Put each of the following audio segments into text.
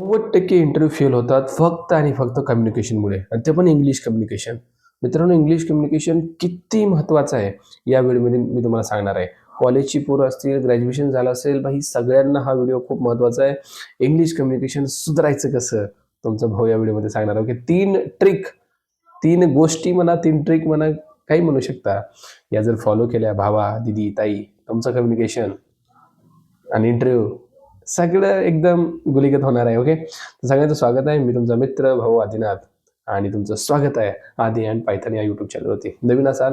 नव्वद टक्के interview fail होतात फक्त आणि फक्त कम्युनिकेशनमुळे आणि ते पण इंग्लिश कम्युनिकेशन मित्रांनो इंग्लिश कम्युनिकेशन किती महत्त्वाचं आहे? या व्हिडिओमध्ये मी तुम्हाला सांगणार आहे. कॉलेजची पोरं असतील ग्रॅज्युएशन झालं असेल बाई सगळ्यांना हा व्हिडिओ खूप महत्त्वाचा आहे. इंग्लिश कम्युनिकेशन सुधारायचं कसं? तुमचा भाऊ या व्हिडिओमध्ये सांगणार आहे. की तीन ट्रिक तीन गोष्टी म्हणा तीन ट्रिक म्हणा काही म्हणू शकता. या जर फॉलो केल्या भावा दिदी ताई तुमचं कम्युनिकेशन आणि इंटरव्ह्यू सगळं एकदम गुलिगत होणार आहे ओके तर सगळ्यांचं स्वागत आहे. मी तुमचा मित्र भाऊ आदिनाथ आणि तुमचं स्वागत आहे आदी अँड पायथन या यूट्यूब चॅनलवरती नवीन असाल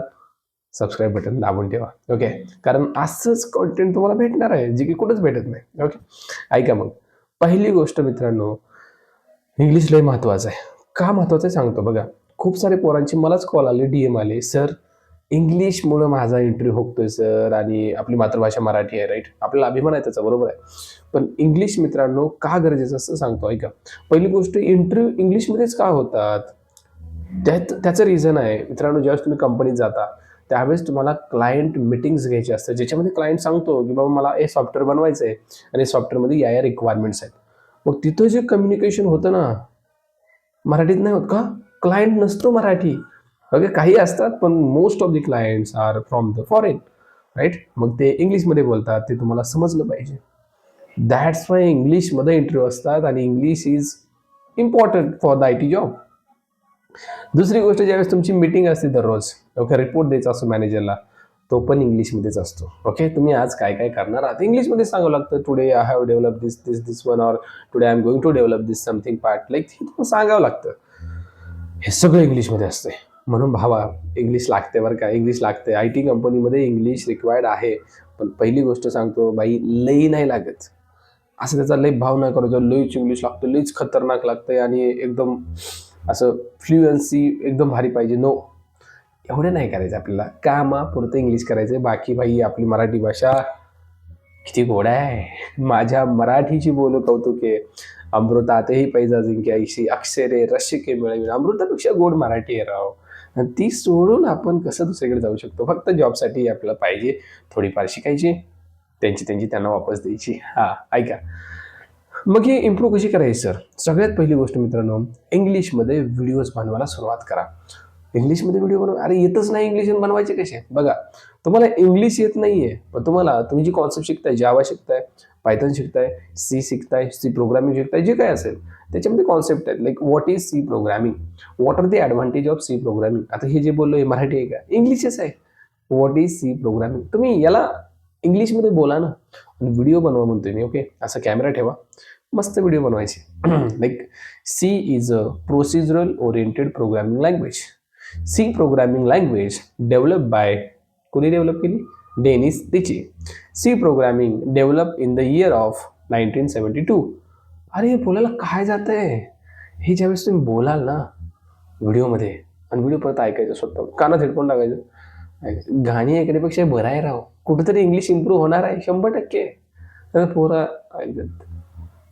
सबस्क्राईब बटन दाबून ठेवा ओके कारण असंच कॉन्टेंट तुम्हाला भेटणार आहे जे की कुठंच भेटत नाही ओके ऐका मग. पहिली गोष्ट मित्रांनो इंग्लिश लय महत्त्वाचं आहे. का महत्त्वाचं आहे सांगतो बघा. खूप सारे पोरांची मलाच कॉल आले डी एम आले सर इंग्लिशमुळं माझा इंटरव्ह्यू होतोय सर आणि आपली मातृभाषा मराठी आहे राईट आपल्याला अभिमान आहे त्याचा बरोबर आहे? पण इंग्लिश मित्रांनो का गरजेचं असं सांगतो ऐका. पहिली गोष्ट इंटरव्ह्यू इंग्लिशमध्येच का होतात? त्यात त्याचं रिझन आहे. मित्रांनो ज्यावेळेस तुम्ही कंपनीत जाता त्यावेळेस तुम्हाला क्लायंट मिटिंग्स घ्यायचे असतात. ज्याच्यामध्ये क्लायंट सांगतो की बाबा मला हे सॉफ्टवेअर बनवायचं आहे आणि सॉफ्टवेअरमध्ये या या रिक्वायरमेंट्स आहेत. मग तिथं जे कम्युनिकेशन होतं ना मराठीत नाही होत का? क्लायंट नसतो मराठी. ओके काही असतात पण most of the clients are from the foreign right मग ते इंग्लिशमध्ये बोलतात ते तुम्हाला समजलं पाहिजे. दॅट्स वाय इंग्लिशमध्ये इंटरव्ह्यू असतात आणि English is important for the I T job दुसरी गोष्ट ज्यावेळेस तुमची मीटिंग असते दररोज ओके रिपोर्ट द्यायचा असतो मॅनेजरला तो पण इंग्लिशमध्येच असतो. ओके तुम्ही आज काय काय करणार आहात? इंग्लिशमध्ये सांगावं लागतं today I have develop this this this one or today I am going to develop this something part like हे तुम्हाला सांगावं लागतं. हे सगळं इंग्लिशमध्ये असते म्हणून भावा इंग्लिश लागते बरं का. इंग्लिश लागते. आय टी कंपनीमध्ये इंग्लिश रिक्वायर्ड आहे. पण पहिली गोष्ट सांगतो बाई लई नाही लागत. असं त्याचा लई भाव नाही करायचा लईच इंग्लिश लागतं लईच खतरनाक लागतंय आणि एकदम असं फ्लुएन्सी एकदम भारी पाहिजे. नो एवढे नाही करायचं आपल्याला. कामापुरतं इंग्लिश करायचं आहे बाकी बाई आपली मराठी भाषा किती गोड आहे. माझ्या मराठीची बोलू कौतुके. अमृतातही पैजा जिंक्या ऐशी अक्षरे रशिके मिळवीन अमृतापेक्षा गोड मराठी आहे राव. ती सोडून आपण कसं दुसरीकडे जाऊ शकतो? फक्त जॉबसाठी आपल्याला पाहिजे थोडीफार शिकायची त्यांची त्यांची त्यांना वापस द्यायची. हा ऐका. मग हे इम्प्रूव्ह कशी करायची सर सगळ्यात पहिली गोष्ट मित्रांनो इंग्लिशमध्ये व्हिडिओज बनवायला सुरुवात करा. इंग्लिशमध्ये व्हिडिओ बनवा अरे येतच नाही इंग्लिश बनवायचे कसे? बघा तुम्हाला इंग्लिश येत नाही आहे पण तुम्हाला तुम्ही जी कॉन्सेप्ट शिकताय जावा शिकताय पायथन शिकताय सी शिकताय सी प्रोग्रामिंग शिकताय जे काय असेल त्याच्यामध्ये कॉन्सेप्ट आहेत. Like what is C programming what are the advantage of C programming आता हे जे बोललो हे मराठी आहे का? इंग्लिशच आहे. व्हॉट इज सी प्रोग्रामिंग तुम्ही याला इंग्लिशमध्ये बोला ना. आणि व्हिडिओ बनवा म्हणतोय मी ओके असा कॅमेरा ठेवा. मस्त व्हिडिओ बनवायचे. Like C is a procedural oriented programming language C programming language develop by कोणी डेव्हलप केली? Dennis Ritchie. C programming develop in the year of nineteen seventy two अरे बोलायला काय जात आहे हे ज्यावेळेस तुम्ही बोलाल ना व्हिडिओमध्ये आणि व्हिडिओ परत ऐकायचं स्वतः कानात हेडफोन टाकायचं. ऐकायचं. गाणी ऐकण्यापेक्षा बरं आहे राव. कुठेतरी इंग्लिश इम्प्रूव्ह होणार आहे शंभर टक्के. पोरा ऐकत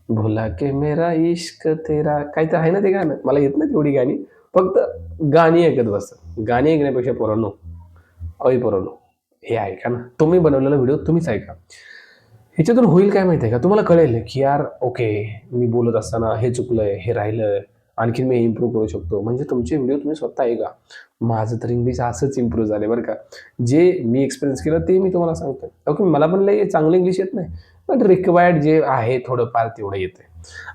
भोला के मेरा इश्क तेरा. काही तर आहे ना ते गाणं? मला येत नाही तेवढी गाणी. फक्त गाणी ऐकत बसतं गाणी ऐकण्यापेक्षा पोरांनो अय पोरांनो हे ऐका ना. तुम्ही बनवलेला व्हिडिओ तुम्हीच ऐका. ह्याच्यातून होईल काय माहिती आहे का? तुम्हाला कळेल की यार ओके मी बोलत असताना हे चुकलंय हे राहिलं आणखीन मी इम्प्रूव्ह करू शकतो. म्हणजे तुमचे व्हिडिओ तुम्ही स्वतः ऐका. माझं तर इंग्लिश असंच इम्प्रूव्ह झाले बरं का. जे मी एक्सपिरियन्स केलं ते मी तुम्हाला सांगतो ओके मला पण लई चांगलं इंग्लिश येत नाही पण रिक्वायर्ड जे आहे थोडंफार तेवढं येतं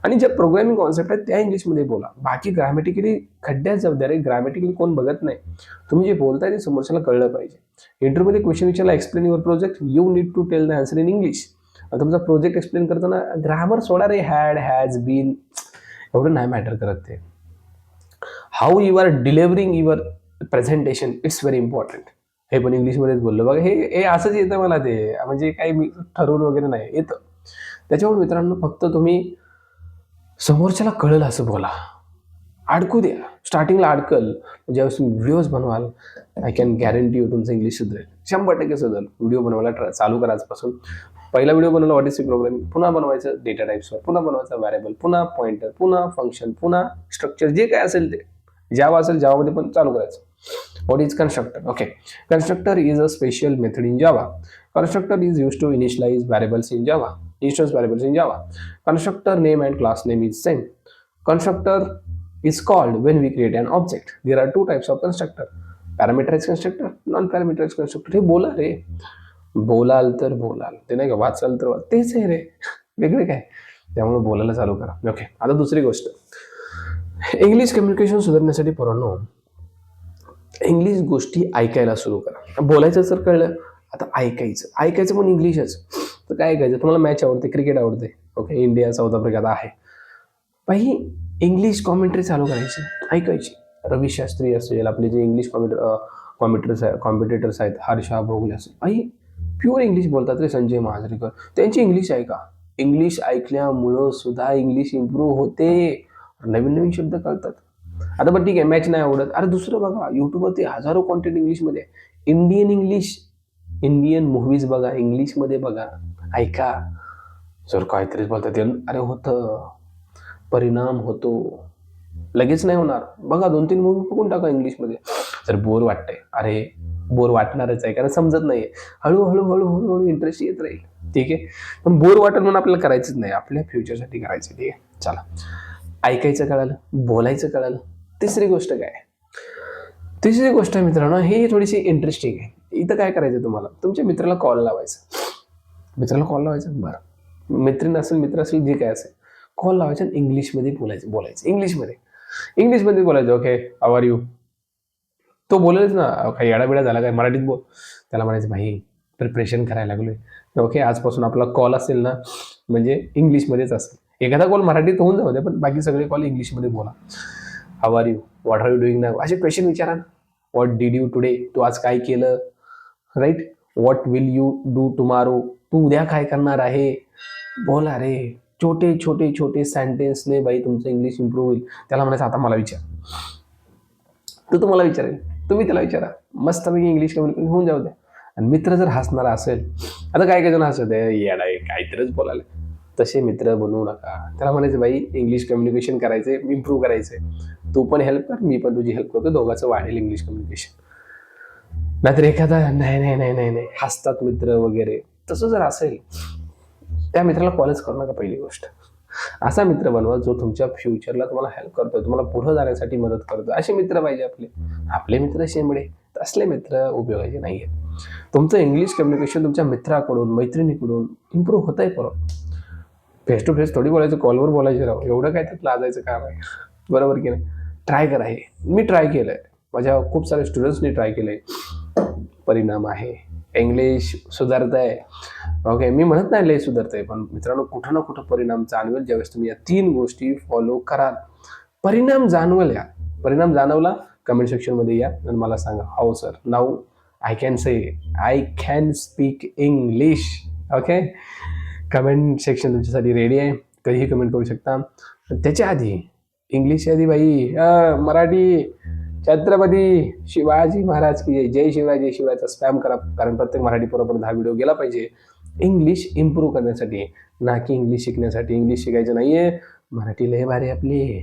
आणि ज्या प्रोग्रामिंग कॉन्सेप्ट आहेत त्या इंग्लिशमध्ये बोला. बाकी ग्रॅमॅटिकली खड्ड्यात जबाबदारी ग्रॅमॅटिकली कोण बघत नाही. तुम्ही जे बोलताय ते समोरच्याला कळलं पाहिजे. इंटरव्ह्यूमध्ये क्वेश्चन विचारला explain your project you need to tell the answer in English तुमचा प्रोजेक्ट एक्सप्लेन करताना ग्रामर सोडा रे हॅड हॅज बीन एवढं नाही मॅटर करत ते. How you are delivering your presentation it's very important हे पण इंग्लिशमध्येच बोललो. बघा हे हे असंच येतं मला ते. म्हणजे काही मी ठरवून वगैरे नाही. येतं. त्याच्यामुळे मित्रांनो फक्त तुम्ही समोरच्याला कळलं असं बोला. अडकू द्या. स्टार्टिंगला अडकल. ज्यावेळेस तुम्ही व्हिडिओज बनवाल आय कॅन गॅरंटी यू तुमचं इंग्लिश सुधरेल. शंभर टक्के सुधरेल. व्हिडिओ बनवायला ट्रा चालू करा आजपासून. पहिला व्हिडिओ बनवला ऑडिसी प्रोग्राम पुन्हा बनवायचं डेटा टाईप्सवर पुन्हा बनवायचं व्हॅरेबल पुन्हा पॉईंटर पुन्हा फंक्शन पुन्हा स्ट्रक्चर जे काय असेल ते. जावा असेल जावामध्ये पण चालू करायचं. What is constructor okay constructor is a special method in Java constructor is used to initialize variables in Java instance variables in Java. Constructor name and class name is same. Constructor is called when we create an object. There are two types of constructor. Parameterized constructor, non-parameterized constructor. हे बोला रे बोलाल तर बोलाल ते नाही का वाचाल तर वाच तेच आहे रे वेगळे काय त्यामुळे बोलायला चालू करा ओके आता दुसरी गोष्ट इंग्लिश कम्युनिकेशन सुधारण्यासाठी पोरांनो इंग्लिश गोष्टी ऐकायला सुरू करा बोलायचं जर कळलं आता ऐकायचं ऐकायचं पण इंग्लिशच तर काय ऐकायचं? तुम्हाला मॅच आवडते क्रिकेट आवडते. ओके इंडिया साऊथ आफ्रिका आहे. बाई इंग्लिश कॉमेंट्री चालू करायची ऐकायची. रवी शास्त्री असेल आपले जे इंग्लिश कॉमेंटर कॉम्पिटर्स आहे कॉम्पिटेटर्स आहेत हर्षा भोगले असेल. आई प्युअर इंग्लिश बोलतात रे संजय महाजरीकर. त्यांची इंग्लिश ऐका. इंग्लिश ऐकल्यामुळं सुद्धा इंग्लिश इम्प्रूव्ह होते. नवीन नवीन शब्द कळतात. आता पण ठीक आहे मॅच नाही आवडत. अरे दुसरं बघा युट्यूबवरती हजारो कॉन्टेंट इंग्लिशमध्ये इंडियन इंग्लिश इंडियन मूव्हीज बघा इंग्लिशमध्ये बघा. ऐका. जर काहीतरीच बोलतात अरे होतं. परिणाम होतो. लगेच नाही होणार. बघा दोन तीन मूवी बघून टाका इंग्लिशमध्ये. जर बोर वाटतंय. अरे बोर वाटणारच आहे कारण समजत नाहीये. हळूहळू हळूहळू हळू इंटरेस्ट येत राहील. ठीक आहे? पण बोर वाटत म्हणून आपल्याला करायचंच नाही. आपल्या फ्युचरसाठी करायचं ठीक आहे? चला. ऐकायचं कळालं बोलायचं कळालं. तिसरी गोष्ट काय? तिसरी गोष्ट आहे मित्रांनो ही थोडीशी इंटरेस्टिंग आहे. इथं काय करायचं तुम्हाला? तुमच्या मित्राला कॉल लावायचा. मित्राला कॉल लावायचा? बरं. मैत्रीण असेल मित्र असेल जे काय असेल कॉल लावायचा आणि इंग्लिशमध्ये बोलायचं बोलायचं. इंग्लिशमध्ये इंग्लिशमध्ये बोलायचं ओके आवर यू तो बोलेलच ना काही येडाबिडा झाला काय? मराठीत बोल. त्याला म्हणायचं भाई प्रिपरेशन करायला लागलोय. ओके आजपासून आपला कॉल असेल ना म्हणजे इंग्लिशमध्येच असेल. एखादा कॉल मराठीत होऊन जाऊ दे पण बाकी सगळे कॉल इंग्लिशमध्ये बोला. How are you what are you doing ना असे क्वेश्चन विचारा ना. व्हॉट डीड यू टुडे तू आज काय केलं? Right what will you do tomorrow तू उद्या काय करणार आहे? बोला रे छोटे छोटे छोटे सेंटेन्सने बाई तुमचं इंग्लिश इम्प्रूव्ह होईल. त्याला म्हणायचं आता मला विचार. तो तुम्हाला विचारेल. तुम्ही त्याला विचारा. मस्त मी इंग्लिश कम्युनिकेशन होऊन जाऊ द्या. आणि मित्र जर हसणारा असेल आता काय काय जण हसत आहे याला काहीतरीच बोलायला. तसे मित्र बनवू नका. त्याला म्हणायचं बाई इंग्लिश कम्युनिकेशन करायचे इम्प्रूव्ह करायचे तू पण हेल्प कर मी पण तुझी हेल्प करतो. दोघांचं वाढेल इंग्लिश कम्युनिकेशन नाहीतर एखादा नाही नाही नाही नाही नाही. हसतात मित्र वगैरे. तसं जर असेल त्या मित्राला कॉलेज करू नका पहिली गोष्ट. असा मित्र बनवा जो तुमच्या फ्युचरला तुम्हाला हेल्प करतो तुम्हाला पुढे जाण्यासाठी मदत करतो असे मित्र पाहिजे आपले. आपले मित्र शेंबडे असले मित्र उपयोगाचे नाही आहेत तुमचं इंग्लिश कम्युनिकेशन तुमच्या मित्राकडून मैत्रिणीकडून इम्प्रूव्ह होत आहे परत. फेस टू फेस थोडी बोलायचं कॉलवर बोलायचं राहू. एवढं काय त्यात लाजायचं काम आहे. बरोबर की नाही? ट्राय करा हे. मी ट्राय केलं आहे माझ्या खूप सारे स्टुडंट्सनी ट्राय केलं आहे परिणाम आहे. इंग्लिश सुधारत आहे ओके मी म्हणत नाही लय सुधारत आहे पण मित्रांनो कुठं ना कुठं परिणाम जाणवेल. ज्यावेळेस तुम्ही या तीन गोष्टी फॉलो कराल. परिणाम जाणवेल या. परिणाम जाणवला कमेंट सेक्शनमध्ये या आणि मला सांगा हो sir now I can say I can speak English okay comment section तुमच्यासाठी रेडी आहे. कधीही कमेंट करू शकता. त्याच्या आधी इंग्लिश आधी बाई. मराठी. छत्रपती शिवाजी महाराज की जय शिवाजी जय शिवायचा स्पॅम करा कारण प्रत्येक मराठी बरोबर हा व्हिडिओ गेला पाहिजे. इंग्लिश इम्प्रूव्ह करण्यासाठी ना की इंग्लिश शिकण्यासाठी. इंग्लिश शिकायचं नाही आहे मराठी लय भारी आपली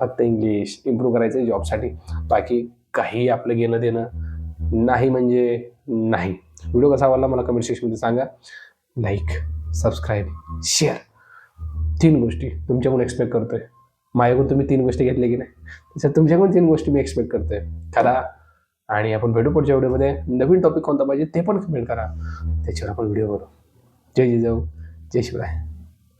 फक्त इंग्लिश इम्प्रूव्ह करायचं आहे जॉबसाठी बाकी काही आपलं घेणं देणं नाही म्हणजे नाही. व्हिडिओ कसा आवडला मला कमेंट सेक्शनमध्ये सांगा. लाईक सबस्क्राईब शेअर तीन गोष्टी तुमच्याकडून एक्सपेक्ट करतोय. माझ्याकडून तुम्ही तीन गोष्टी घेतल्या की नाही? त्याच्यात तुमच्याकडून तीन गोष्टी मी एक्सपेक्ट करतोय. करा. आणि आपण भेटू पुढच्या व्हिडिओमध्ये. नवीन टॉपिक कोणता पाहिजे ते पण कमेंट करा. त्याच्यावर आपण व्हिडिओ करू जय जिजाऊ. जय शिवराय.